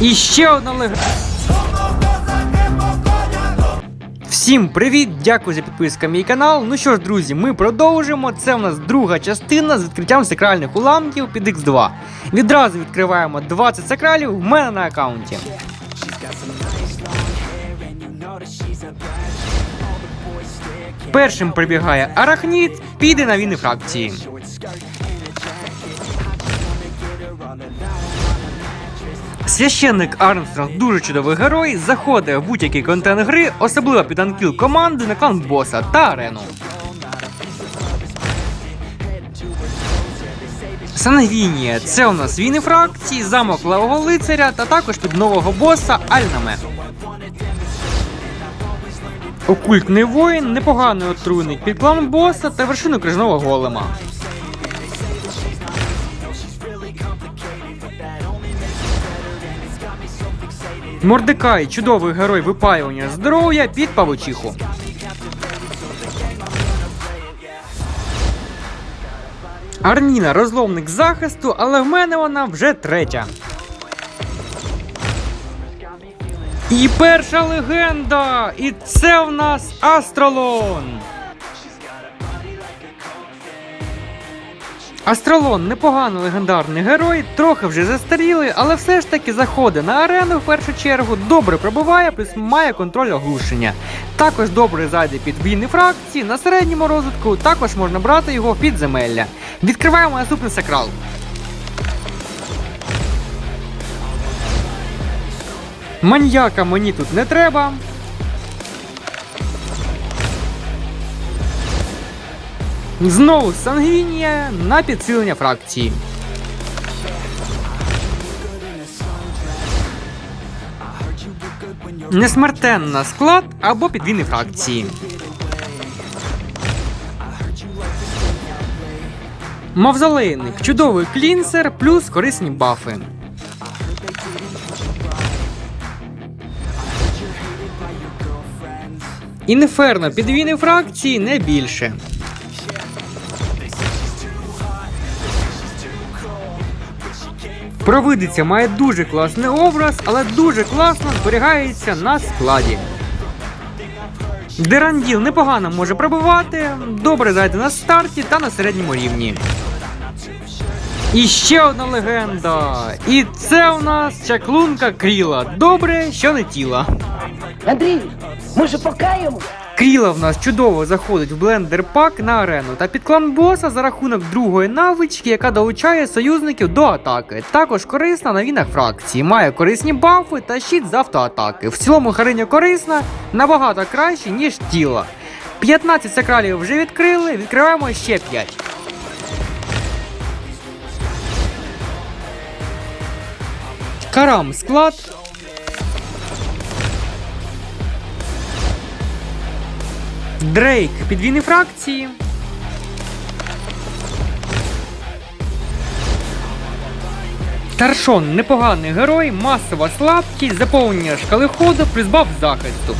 І ще одна легенда. Всім привіт! Дякую за підписку на мій канал. Ну що ж, друзі, ми продовжимо. Це у нас друга частина з відкриттям сакральних уламків під X2. Відразу відкриваємо 20 сакралів в мене на аккаунті. Першим прибігає Арахніт, піде на війни фракції. Священник Армстронг дуже чудовий герой, заходить в будь-який контент гри, особливо під анкіл команди на клан боса та арену. Сангвінія це у нас війни фракції, замок левого лицаря та також під нового боса Альнаме. Окультний воїн, непоганий отруйник під клан боса та вершину крижного голема. Мордекай чудовий герой випаювання здоров'я під павучиху. Арніна розломник захисту, але в мене вона вже третя. І перша легенда! І це в нас Астролон. Астролон непоганий легендарний герой, трохи вже застарілий, але все ж таки заходить на арену в першу чергу, добре пробиває, плюс має контроль оглушення. Також добре зайде під війни фракції, на середньому розвитку також можна брати його в підземелля. Відкриваємо наступний сакрал. Маньяка мені тут не треба. Знову Сангвінія на підсилення фракції. Несмертенна склад або підвійні фракції. Мавзолейник чудовий клінсер плюс корисні бафи. Інферно підвійні фракції не більше. Провидиця має дуже класний образ, але дуже класно зберігається на складі. Деранділ непогано може пробивати, добре зайде на старті та на середньому рівні. І ще одна легенда. І це у нас чаклунка Кріла. Добре, що не тіла. Андрій, може покаємо? Кріла в нас чудово заходить в блендер пак на арену та під клан боса за рахунок другої навички, яка долучає союзників до атаки. Також корисна на війнах фракції, має корисні бафи та щит з автоатаки. В цілому Хариня корисна набагато краще, ніж тіла. 15 сакралів вже відкрили, відкриваємо ще 5. Карам склад. Дрейк підвійні фракції. Таршон непоганий герой, масова слабкість, заповнення шкали ходу, призбав захисту.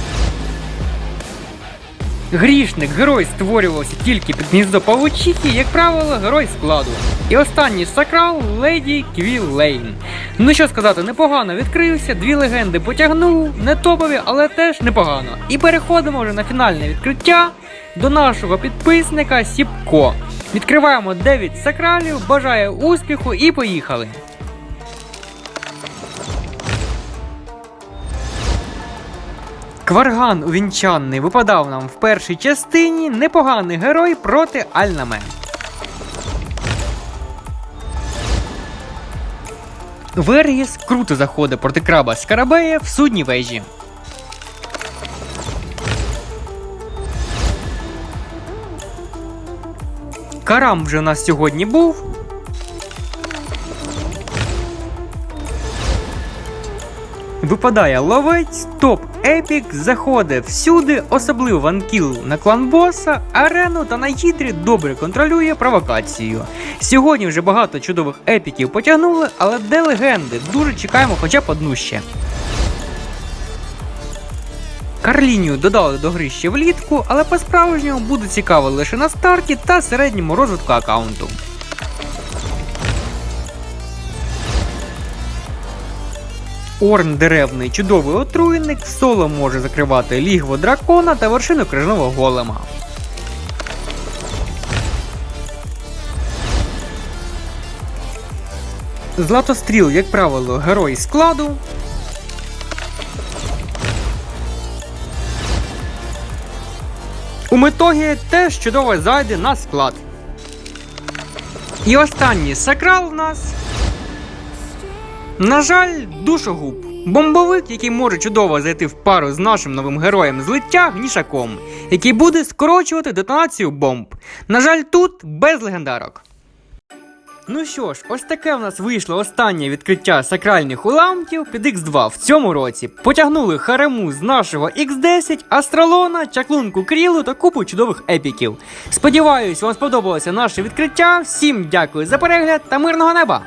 Грішник герой створювався тільки під гніздо павучихи, як правило, герой складу. І останній сакрал Леді Квілейн. Ну що сказати, непогано відкрився, дві легенди потягнув, не топові, але теж непогано. І переходимо вже на фінальне відкриття до нашого підписника Сіпко. Відкриваємо 9 сакралів, бажаю успіху і поїхали! Кварган увінчанний випадав нам в першій частині непоганий герой проти Альнаме. Вергіс круто заходить проти краба Скарабея в судній вежі. Карам вже у нас сьогодні був. Випадає ловець, топ епік, заходить всюди, особливо в анкіл на клан боса, арену та на гідрі добре контролює провокацію. Сьогодні вже багато чудових епіків потягнули, але де легенди? Дуже чекаємо хоча б одну ще. Карлінію додали до гри ще влітку, але по-справжньому буде цікаво лише на старті та середньому розвитку аккаунту. Орн деревний чудовий отруйник, соло може закривати лігво дракона та вершину крижного голема. Златостріл, як правило, герой складу. У метогі теж чудово зайде на склад. І останній сакрал в нас. На жаль, душогуб. Бомбовик, який може чудово зайти в пару з нашим новим героєм злиття гнішаком, який буде скорочувати детонацію бомб. На жаль, тут без легендарок. Ну що ж, ось таке в нас вийшло останнє відкриття сакральних уламків під X2 в цьому році. Потягнули харему з нашого X10, Астралона, чаклунку Крілу та купу чудових епіків. Сподіваюсь, вам сподобалося наше відкриття. Всім дякую за перегляд та мирного неба!